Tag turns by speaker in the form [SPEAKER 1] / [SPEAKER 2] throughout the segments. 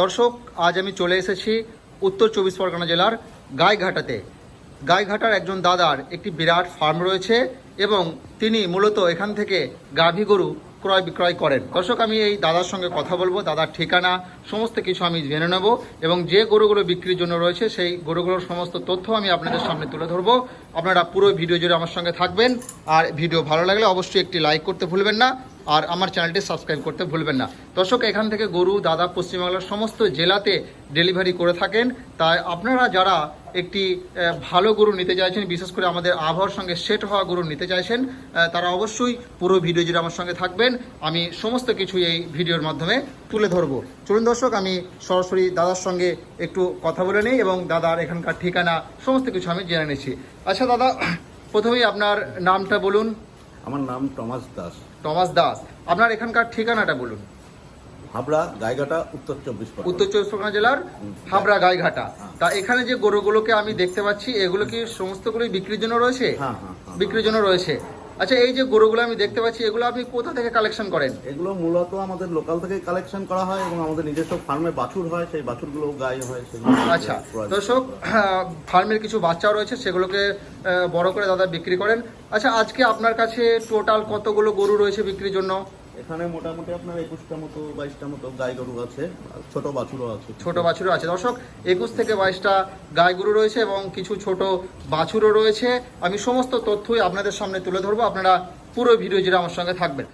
[SPEAKER 1] দর্শক, আজ আমি চলে এসেছি উত্তর চব্বিশ পরগনা জেলার গাইঘাটাতে। গাইঘাটার একজন দাদার একটি বিরাট ফার্ম রয়েছে এবং তিনি মূলত এখান থেকে গাভী গরু ক্রয় বিক্রয় করেন। দর্শক, আমি এই দাদার সঙ্গে কথা বলব। দাদার ঠিকানা, সমস্ত কিছু আমি জেনে নেব এবং যে গরুগুলো বিক্রির জন্য রয়েছে সেই গরুগুলোর সমস্ত তথ্য আমি আপনাদের সামনে তুলে ধরবো। আপনারা পুরো ভিডিও জুড়ে আমার সঙ্গে থাকবেন। আর ভিডিও ভালো লাগলে অবশ্যই একটি লাইক করতে ভুলবেন না। আর আমার চ্যানেলটি সাবস্ক্রাইব করতে ভুলবেন না। দর্শক, এখান থেকে গরু, দাদা, পশ্চিমবাংলার সমস্ত জেলাতে ডেলিভারি করে থাকেন। তাই আপনারা যারা একটি ভালো গরু নিতে চাইছেন, বিশেষ করে আমাদের আবহাওয়ার সঙ্গে সেট হওয়া গরু নিতে চাইছেন তারা অবশ্যই পুরো ভিডিও জুড়ে আমার সঙ্গে থাকবেন। আমি সমস্ত কিছু এই ভিডিওর মাধ্যমে তুলে ধরবো। চলুন দর্শক, আমি সরাসরি দাদার সঙ্গে একটু কথা বলে নিই এবং দাদার এখানকার ঠিকানা, সমস্ত কিছু আমি জেনে নিচ্ছি। আচ্ছা দাদা, প্রথমেই আপনার নামটা বলুন।
[SPEAKER 2] আমার নাম টমাস দাস।
[SPEAKER 1] টমাস দাস। আপনার এখানকার ঠিকানাটা বলুন।
[SPEAKER 2] হাবড়া গাইঘাটা উত্তর চব্বিশ পরগনা।
[SPEAKER 1] উত্তর চব্বিশ পরগনা জেলার হাবড়া গাইঘাটা।
[SPEAKER 2] হ্যাঁ।
[SPEAKER 1] তা এখানে যে গরুগুলোকে আমি দেখতে পাচ্ছি এগুলো কি সমস্তগুলোই বিক্রির জন্য রয়েছে?
[SPEAKER 2] হ্যাঁ হ্যাঁ হ্যাঁ।
[SPEAKER 1] বিক্রির জন্য রয়েছে। আচ্ছা এই যে গরুগুলো আমি দেখতে পাচ্ছি এগুলো আপনি কোথা থেকে কালেকশন করেন?
[SPEAKER 2] এগুলো মূলত আমাদের লোকাল থেকে কালেকশন করা হয় এবং আমাদের নিজস্ব ফার্মে বাছুর হয় সেই বাছুরগুলো গাই হয়
[SPEAKER 1] আচ্ছা দর্শক ফার্মের কিছু বাচ্চাও রয়েছে সেগুলোকে বড় করে দাদা বিক্রি করেন। আচ্ছা আজকে আপনার কাছে টোটাল কতগুলো গরু রয়েছে বিক্রির জন্য?
[SPEAKER 2] এখানে মোটামুটি আপনার একুশটা মতো, বাইশটা মতো গাই গরু আছে ছোট বাছুরও আছে।
[SPEAKER 1] ছোট বাছুরও আছে। দর্শক, একুশ থেকে বাইশটা গাই গরু রয়েছে এবং কিছু ছোট বাছুরও রয়েছে। আমি সমস্ত তথ্যই আপনাদের সামনে তুলে ধরবো। আপনারা পুরো ভিডিও জুড়ে আমার সঙ্গে থাকবেন।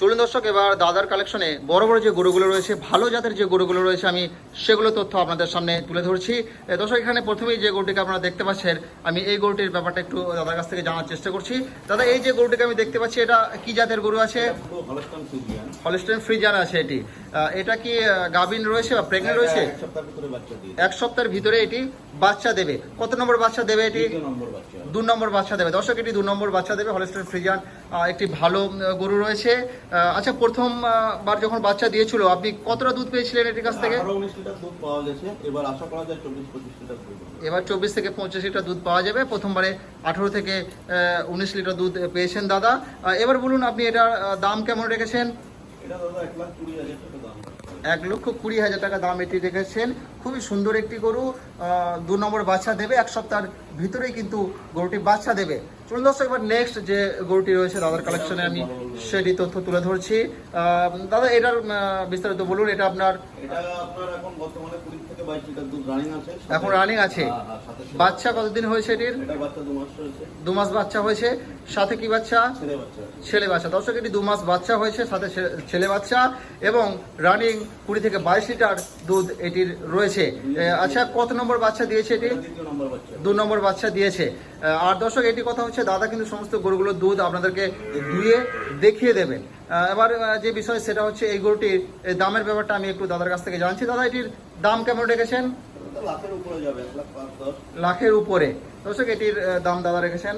[SPEAKER 1] চলুন দর্শক এবার দাদার কালেকশনে বড় বড় যে গরুগুলো রয়েছে ভালো জাতের যে গরুগুলো রয়েছে আমি সেগুলো তথ্য আপনাদের সামনে তুলে ধরছি। দর্শক এখানে প্রথমেই যে গরুটিকে আপনারা দেখতে পাচ্ছেন আমি এই গরুটির ব্যাপারটা একটু দাদার কাছ থেকে জানার চেষ্টা করছি। দাদা এই যে গরুটিকে আমি দেখতে পাচ্ছি এটা কি জাতের গরু আছে? হলস্টেন ফ্রিজান ফ্রিজার আছে এটি। এটা কি গাভিন রয়েছে বা প্রেগনেন্ট রয়েছে?
[SPEAKER 2] এক সপ্তাহের ভিতরে
[SPEAKER 1] এটি বাচ্চা দেবে। কত নম্বর বাচ্চা দেবে এটি? দু নম্বর বাচ্চা দেবে। দর্শক এটি দু নম্বর বাচ্চা দেবে। হলিস্টার ফ্রিজান একটি ভালো গরু রয়েছে। আচ্ছা প্রথম বার যখন বাচ্চা দিয়েছিল আপনি কতটা দুধ পেয়েছিলেন এটির কাছ থেকে?
[SPEAKER 2] এবার আশা করা যায় চব্বিশ পঁচিশ লিটার দুধ হবে।
[SPEAKER 1] এবার চব্বিশ থেকে পঁচিশ লিটার দুধ পাওয়া যাবে। প্রথমবারে আঠেরো থেকে উনিশ লিটার দুধ পেয়েছেন দাদা। এবার বলুন আপনি এটার দাম কেমন রেখেছেন?
[SPEAKER 2] এটা দাদা এক লাখ কুড়ি হাজার টাকা।
[SPEAKER 1] এক লক্ষ কুড়ি হাজার টাকা দাম এটি রেখেছেন। খুবই সুন্দর একটি গরু দু নম্বর বাচ্চা দেবে, এক সপ্তাহের ভিতরেই কিন্তু গরুটি বাচ্চা দেবে। চলুন দর্শক, এবার নেক্সট যে গরুটি রয়েছে দাদার কালেকশনে আমি সেটি তথ্য তুলে ধরছি। দাদা, এটার বিস্তারিত বলুন, এটা আপনার
[SPEAKER 2] এটা আপনার এখন বর্তমানে বাইশ লিটার দুধ রানিং আছে
[SPEAKER 1] এখন?
[SPEAKER 2] হ্যাঁ, হ্যাঁ,
[SPEAKER 1] বাচ্চা কতদিন হয়েছে এটির?
[SPEAKER 2] দু মাস
[SPEAKER 1] বাচ্চা হয়েছে সাথে কি বাচ্চা?
[SPEAKER 2] ছেলে বাচ্চা।
[SPEAKER 1] দর্শক এটি দু মাস বাচ্চা হয়েছে সাথে ছেলে বাচ্চা এবং রানিং কুড়ি থেকে বাইশ লিটার দুধ এটির রয়েছে। আচ্ছা কত নম্বর বাচ্চা দিয়েছে এটি? দু নম্বর বাচ্চা দিয়েছে। আর দর্শক এটি কথা হচ্ছে দাদা কিন্তু সমস্ত গরুগুলোর দুধ আপনাদেরকে ধুয়ে দেখিয়ে দেবেন। এবার যে বিষয় সেটা হচ্ছে এই গরুটির দামের ব্যাপারটা আমি একটু দাদার কাছ থেকে জানছি। দাদা, এটির দাম কেমন রেখেছেন?
[SPEAKER 2] লাখের উপরে যাবে
[SPEAKER 1] লাখের উপরে। দর্শক এটির দাম দাদা রেখেছেন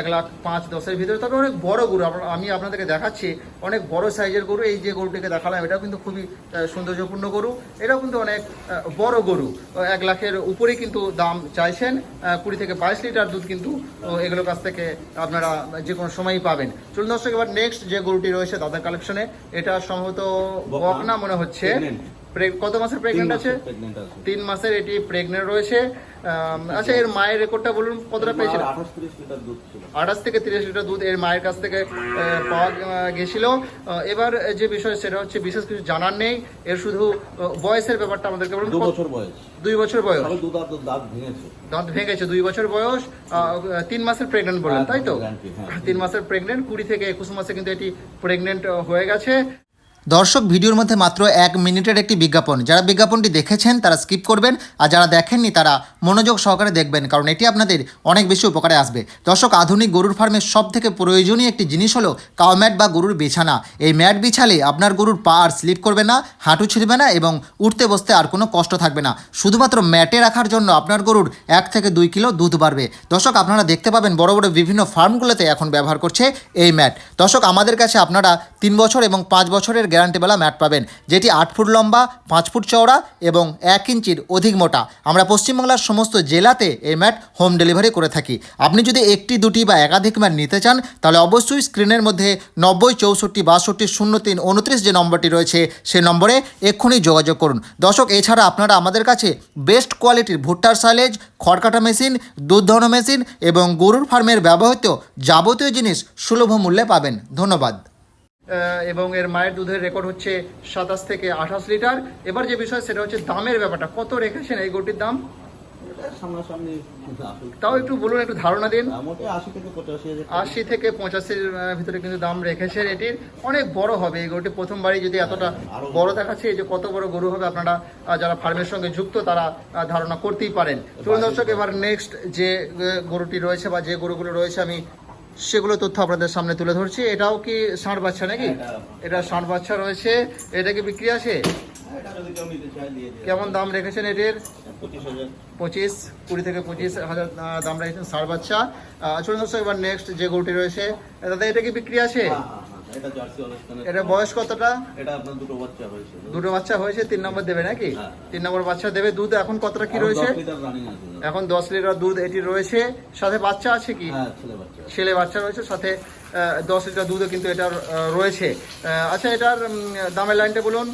[SPEAKER 1] এক লাখ পাঁচ দশের ভিতরে। তবে অনেক বড় গরু আমি আপনাদেরকে দেখাচ্ছি অনেক বড় সাইজের গরু। এই যে গরুটিকে দেখালাম এটাও কিন্তু খুবই সৌন্দর্যপূর্ণ গরু। এটাও কিন্তু অনেক বড় গরু। এক লাখের উপরেই কিন্তু দাম চাইছেন কুড়ি থেকে বাইশ লিটার দুধ কিন্তু এগুলোর কাছ থেকে আপনারা যে কোনো সময়ই পাবেন। চলুন দর্শক এবার নেক্সট যে গরুটি রয়েছে দাদার কালেকশনে এটা সম্ভবত বকনা মনে হচ্ছে। কত মাসের প্রেগনেন্ট আছে? তিন মাসের এটি প্রেগনেন্ট রয়েছে। আচ্ছা এর মায়ের রেকর্ডটা বলুন কতটা পেয়েছিল?
[SPEAKER 2] আঠাশ
[SPEAKER 1] থেকে তিরিশ লিটার দুধ এর মায়ের কাছ থেকে পাওয়া গেছিল। এবার যে বিষয় সেটা হচ্ছে বিশেষ কিছু জানার নেই। এর শুধু বয়সের ব্যাপারটা আমাদেরকে বলুন।
[SPEAKER 2] দু বছর বয়স।
[SPEAKER 1] দুই বছর বয়স।
[SPEAKER 2] দাঁত ভেঙেছে।
[SPEAKER 1] দুই বছর বয়স। তিন মাসের প্রেগনেন্ট বললেন তাই তো?
[SPEAKER 2] হ্যাঁ।
[SPEAKER 1] তিন মাসের প্রেগনেন্ট কুড়ি থেকে একুশ মাসে কিন্তু এটি প্রেগনেন্ট হয়ে গেছে।
[SPEAKER 3] দর্শক, ভিডিওর মধ্যে মাত্র এক মিনিটের একটি বিজ্ঞাপন। যারা বিজ্ঞাপনটি দেখেছেন, তারা স্কিপ করবেন, আর যারা দেখেননি, তারা মনোযোগ সহকারে দেখবেন, কারণ এটি আপনাদের অনেক বেশি উপকারে আসবে। দর্শক, আধুনিক গরুর ফার্মের সব থেকে প্রয়োজনীয় একটি জিনিস হলো কাউ ম্যাট বা গরুর বিছানা। এই ম্যাট বিছালে আপনার গরুর পা আর স্লিপ করবে না, হাঁটু ছিঁড়বে না এবং উঠতে বসতে আর কোনো কষ্ট থাকবে না। শুধুমাত্র ম্যাটে রাখার জন্য আপনার গরুর এক থেকে দুই কিলো দুধ বাড়বে। দর্শক, আপনারা দেখতে পাবেন বড় বড় বিভিন্ন ফার্মগুলোতে এখন ব্যবহার করছে এই ম্যাট। দর্শক, আমাদের কাছে আপনারা তিন বছর এবং পাঁচ বছরের গ্যারান্টিওয়ালা ম্যাট পাবেন, যেটি আট ফুট লম্বা, পাঁচ ফুট চওড়া এবং এক ইঞ্চির অধিক মোটা। আমরা পশ্চিমবাংলার সমস্ত জেলাতে এই ম্যাট হোম ডেলিভারি করে থাকি। আপনি যদি একটি, দুটি বা একাধিক ম্যাট নিতে চান, তাহলে অবশ্যই স্ক্রিনের মধ্যে নব্বই, চৌষট্টি, বাষট্টি, শূন্য, তিন, উনত্রিশ যে নম্বরটি রয়েছে সেই নম্বরে এক্ষুনি যোগাযোগ করুন। দর্শক, এছাড়া আপনারা আমাদের কাছে বেস্ট কোয়ালিটির ভুট্টার সাইলেজ, খড়কাটা মেশিন, দুধ মেশিন এবং গরুর ফার্মের ব্যবহৃত যাবতীয় জিনিস সুলভ মূল্যে পাবেন। ধন্যবাদ।
[SPEAKER 1] এবং এর মায়ের দুধের রেকর্ড হচ্ছে সাতাশ থেকে আঠাশ লিটার। এবার যে বিষয় সেটা হচ্ছে দামের ব্যাপারটা। কত রেখেছেন এই গরুটির দাম? তাও একটু বলুন একটু ধারণা দিন।
[SPEAKER 2] আশি থেকে
[SPEAKER 1] পঁচাশির ভিতরে কিন্তু দাম রেখেছেন। এটির অনেক বড় হবে এই গরুটি। প্রথমবারই যদি এতটা বড় দেখাচ্ছে এই যে কত বড় গরু হবে আপনারা যারা ফার্মের সঙ্গে যুক্ত তারা ধারণা করতেই পারেন। চলুন দর্শক এবার নেক্সট যে গরুটি রয়েছে বা যে গরুগুলো রয়েছে আমি সেগুলো তথ্য আপনাদের সামনে তুলে ধরছি। এটাও কি ষাঁড় বাচ্চা নাকি?
[SPEAKER 2] হ্যাঁ,
[SPEAKER 1] এটা ষাঁড় বাচ্চা রয়েছে। এটা কি বিক্রি আছে?
[SPEAKER 2] হ্যাঁ,
[SPEAKER 1] কেমন দাম রেখেছেন এটির?
[SPEAKER 2] পঁচিশ
[SPEAKER 1] কুড়ি থেকে পঁচিশ হাজার দাম রেখেছেন ষাঁড় বাচ্চা। চলুন দর্শক এবার নেক্সট যে গরুটি রয়েছে দাদা এটা কি বিক্রি আছে?
[SPEAKER 2] হ্যাঁ, এটা জার্সি অনুষ্ঠানের
[SPEAKER 1] এটা বয়স কতটা?
[SPEAKER 2] এটা আপনার দুটো বাচ্চা হয়েছে।
[SPEAKER 1] দুটো বাচ্চা হয়েছে তিন নম্বর দেবে নাকি?
[SPEAKER 2] হ্যাঁ।
[SPEAKER 1] তিন নম্বর বাচ্চা দেবে দুধ এখন কতটা কি রয়েছে?
[SPEAKER 2] 10 লিটার রানিং আছে দাদা।
[SPEAKER 1] এখন দশ লিটার দুধ এটি রয়েছে। সাথে বাচ্চা আছে কি?
[SPEAKER 2] হ্যাঁ ছেলে বাচ্চা
[SPEAKER 1] রয়েছে সাথে দশ লিটার দুধও কিন্তু এটার রয়েছে। আচ্ছা এটার দামের লাইনটা বলুন।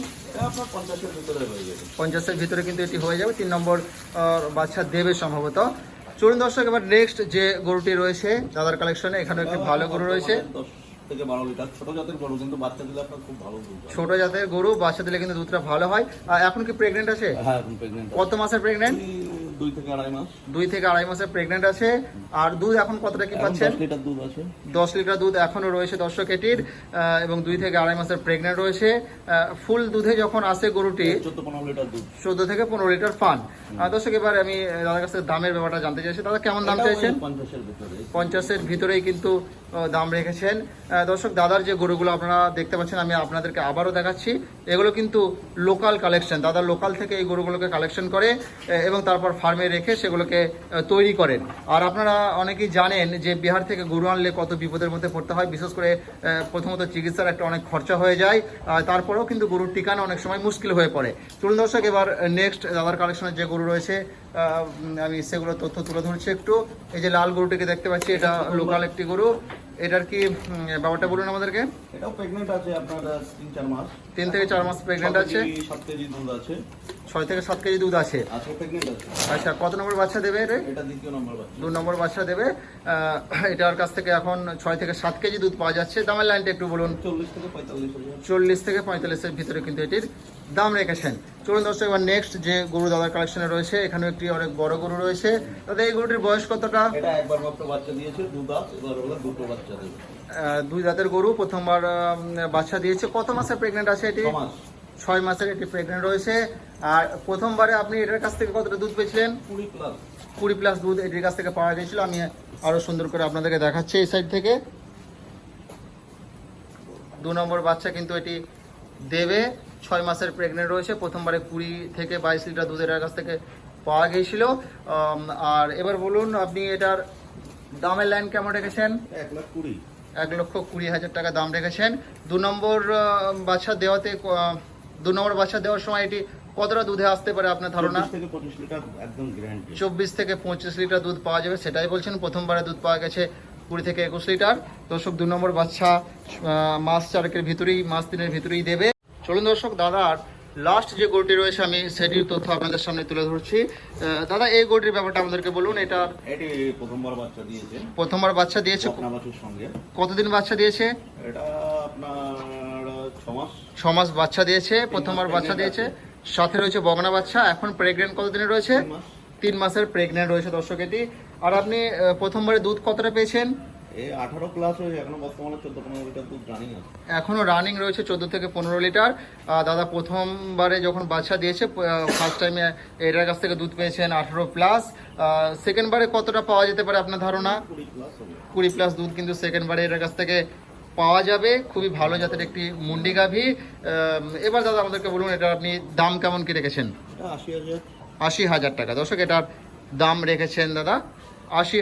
[SPEAKER 2] পঞ্চাশের ভিতরে
[SPEAKER 1] কিন্তু এটি হয়ে যাবে তিন নম্বর বাচ্চা দেবে সম্ভবত। চলুন দর্শক এবার নেক্সট যে গরুটি রয়েছে দাদার কালেকশনে এখানে একটি ভালো গরু রয়েছে।
[SPEAKER 2] থেকে বারো লিটার ছোট জাতের গরু কিন্তু বাচ্চা দিলে আপনার খুব ভালো দুধ হয়।
[SPEAKER 1] ছোট জাতের গরু বাচ্চা দিলে কিন্তু দুধটা ভালো হয়। আর এখন কি প্রেগনেন্ট আছে?
[SPEAKER 2] হ্যাঁ এখন প্রেগনেন্ট
[SPEAKER 1] কত মাসের প্রেগনেন্ট
[SPEAKER 2] দুই থেকে আড়াই মাস।
[SPEAKER 1] দুই থেকে আড়াই মাসের প্রেগনেন্ট আছে। আর দুধ এখন কতটা কি পাচ্ছেন?
[SPEAKER 2] দশ লিটার দুধ আছে।
[SPEAKER 1] দশ লিটার দুধ এখনও রয়েছে দর্শক এটির এবং দুই থেকে আড়াই মাসের প্রেগনেন্ট রয়েছে। ফুল দুধে যখন আসে গরুটি
[SPEAKER 2] চোদ্দ
[SPEAKER 1] থেকে পনেরো লিটার পান। দর্শক এবার আমি দাদার কাছ দামের ব্যাপারটা জানতে চাইছি। দাদা কেমন দাম চাইছেন?
[SPEAKER 2] পঞ্চাশের
[SPEAKER 1] ভিতরেই কিন্তু দাম রেখেছেন। দর্শক দাদার যে গরুগুলো আপনারা দেখতে পাচ্ছেন আমি আপনাদেরকে আবারও দেখাচ্ছি। এগুলো কিন্তু লোকাল কালেকশন দাদা লোকাল থেকে এই গরুগুলোকে কালেকশন করে এবং তারপর ফার্মে রেখে সেগুলোকে তৈরি করেন। আর আপনারা অনেকেই জানেন যে বিহার থেকে গরু আনলে কত বিপদের মধ্যে পড়তে হয়। বিশেষ করে প্রথমত চিকিৎসার একটা অনেক খরচা হয়ে যায় আর তারপরেও কিন্তু গরুর টিকানো অনেক সময় মুশকিল হয়ে পড়ে। চলুন দর্শক এবার নেক্সট দাদার কালেকশনের যে গরু রয়েছে আমি সেগুলো তথ্য তুলে ধরছি একটু। এই যে লাল গরুটিকে দেখতে পাচ্ছি এটা লোকাল একটি গরু। এটার কি ব্যাপারটা বলুন আমাদেরকে।
[SPEAKER 2] এটাও প্রেগনেন্ট আছে আপনার তিন চার মাস।
[SPEAKER 1] তিন থেকে চার মাস প্রেগনেন্ট আছে।
[SPEAKER 2] সাত কেজি দুধ আছে।
[SPEAKER 1] ছয় থেকে সাত কেজি দুধ আছে।
[SPEAKER 2] আছে।
[SPEAKER 1] আচ্ছা কত নম্বর বাচ্চা দেবে এটা?
[SPEAKER 2] এটা দ্বিতীয় নম্বর বাচ্চা।
[SPEAKER 1] দু নম্বর বাচ্চা দেবে। এটার কাছ থেকে এখন ছয় থেকে সাত কেজি দুধ পাওয়া যাচ্ছে। দামের লাইনটা একটু বলুন।
[SPEAKER 2] চল্লিশ থেকে পঁয়তাল্লিশ
[SPEAKER 1] চল্লিশ থেকে পঁয়তাল্লিশের ভিতরে কিন্তু এটির দাম রেখেছেন। চলুন দর্শক এবার নেক্সট যে গরু দাদার কালেকশনে রয়েছে এখানে একটি অনেক বড় গরু রয়েছে। দাদা এই গরুটির বয়স কতটা?
[SPEAKER 2] এটা একবার মাত্র বাচ্চা দিয়েছে দু দাঁত এবার হলো দুটো বাচ্চা দেবে।
[SPEAKER 1] দুই দাঁতের গরু প্রথমবার বাচ্চা দিয়েছে। কত মাসের প্রেগনেন্ট আছে এটি? ছয় মাসের এটি প্রেগনেন্ট রয়েছে। আর প্রথমবারে আপনি এটার কাছ থেকে কতটা দুধ পেয়েছিলেন?
[SPEAKER 2] কুড়ি প্লাস
[SPEAKER 1] কুড়ি প্লাস দুধ এটির কাছ থেকে পাওয়া গিয়েছিল আমি আরও সুন্দর করে আপনাদেরকে দেখাচ্ছি এই সাইড থেকে। দু নম্বর বাচ্চা কিন্তু এটি দেবে। ছয় মাসের প্রেগনেন্ট রয়েছে। প্রথমবারে কুড়ি থেকে বাইশ লিটার দুধ এটার কাছ থেকে পাওয়া গিয়েছিল। আর এবার বলুন আপনি এটার দামের লাইন কেমন রেখেছেন?
[SPEAKER 2] এক লাখ কুড়ি।
[SPEAKER 1] এক লক্ষ কুড়ি হাজার টাকা দাম রেখেছেন। দু নম্বর বাচ্চা দেওয়াতে দু নম্বর বাচ্চা দেওয়ার সময় এটি কতটা দুধে আসতে পারে আপনার ধারণা?
[SPEAKER 2] চব্বিশ থেকে পঁচিশ লিটার একদম গ্যারান্টি
[SPEAKER 1] চব্বিশ থেকে পঁচিশ লিটার দুধ পাওয়া যাবে সেটাই বলছেন। প্রথমবারে দুধ পাওয়া গেছে কুড়ি থেকে একুশ লিটার। দর্শক দু নম্বর বাচ্চা মাস চারেকের ভিতরেই মাস তিনের ভিতরেই দেবে। চলুন দর্শক দাদার লাস্ট যে গরুটি রয়েছে আমি সেটির তথ্য আপনাদের সামনে তুলে ধরছি। দাদা এই গরুটির ব্যাপারটা আমাদেরকে বলুন এটা
[SPEAKER 2] এটি প্রথমবার বাচ্চা দিয়েছে।
[SPEAKER 1] প্রথমবার বাচ্চা দিয়েছে?
[SPEAKER 2] সঙ্গে।
[SPEAKER 1] কতদিন বাচ্চা দিয়েছে?
[SPEAKER 2] এটা আপনার ছ মাস।
[SPEAKER 1] বাচ্চা দিয়েছে প্রথমবার বাচ্চা দিয়েছে। সাথে রয়েছে বগনা বাচ্চা এখন প্রেগনেন্ট কতদিনে রয়েছে?
[SPEAKER 2] তিন
[SPEAKER 1] মাসের প্রেগনেন্ট রয়েছে দর্শক এটি। আর আপনি প্রথমবারে দুধ কতটা পেয়েছেন?
[SPEAKER 2] আঠারো প্লাস এখনও বর্তমানে চোদ্দ পনেরো লিটার দুধ রানিং আছে।
[SPEAKER 1] এখনও রানিং রয়েছে চোদ্দ থেকে পনেরো লিটার দাদা প্রথমবারে যখন বাচ্চা দিয়েছে ফার্স্ট টাইমে এটার কাছ থেকে দুধ পেয়েছেন আঠারো প্লাস সেকেন্ডবারে কতটা পাওয়া যেতে পারে আপনার ধারণা?
[SPEAKER 2] কুড়ি প্লাস হবে।
[SPEAKER 1] কুড়ি প্লাস দুধ কিন্তু সেকেন্ডবারে এটার কাছ থেকে পাওয়া যাবে। খুবই ভালো জাতের একটি মুন্ডি গাভী। এবার দাদা আমাদেরকে বলুন এটা আপনি দাম কেমন কি রেখেছেন?
[SPEAKER 2] আশি হাজার।
[SPEAKER 1] আশি হাজার টাকা। দর্শক এটার দাম রেখেছেন দাদা। আশি